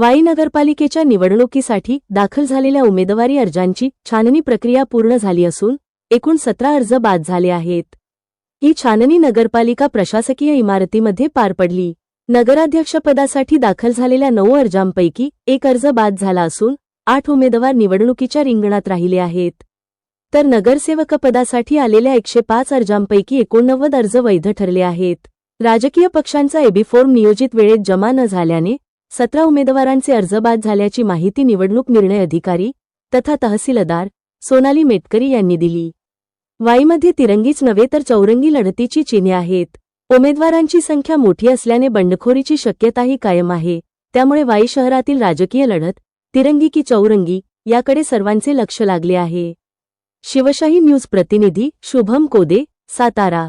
वाई नगरपालिकेच्या निवडणुकीसाठी दाखल झालेल्या उमेदवारी अर्जांची छाननी प्रक्रिया पूर्ण झाली असून एकूण सतरा अर्ज बाद झाले आहेत. ही छाननी नगरपालिका प्रशासकीय इमारतीमध्ये पार पडली. नगराध्यक्षपदासाठी दाखल झालेल्या नऊ अर्जांपैकी एक अर्ज बाद झाला असून आठ उमेदवार निवडणुकीच्या रिंगणात राहिले आहेत. तर नगरसेवकपदासाठी आलेल्या एकशे पाच अर्जांपैकी एकोणनव्वद अर्ज वैध ठरले आहेत. राजकीय पक्षांचा एबी फॉर्म नियोजित वेळेत जमा न झाल्याने सतरा उमेदवारांचे अर्ज बाद झाल्याची माहिती निवडणूक निर्णय अधिकारी तथा तहसीलदार सोनाली मेटकरी यांनी दिली. वाईमध्ये तिरंगीच नव्हे तर चौरंगी लढतीची चिन्हे आहेत. उमेदवारांची संख्या मोठी असल्याने बंडखोरीची शक्यताही कायम आहे. त्यामुळे वाई शहरातील राजकीय लढत तिरंगी की चौरंगी याकडे सर्वांचे लक्ष लागले आहे. शिवशाही न्यूज प्रतिनिधी शुभम कोदे सातारा.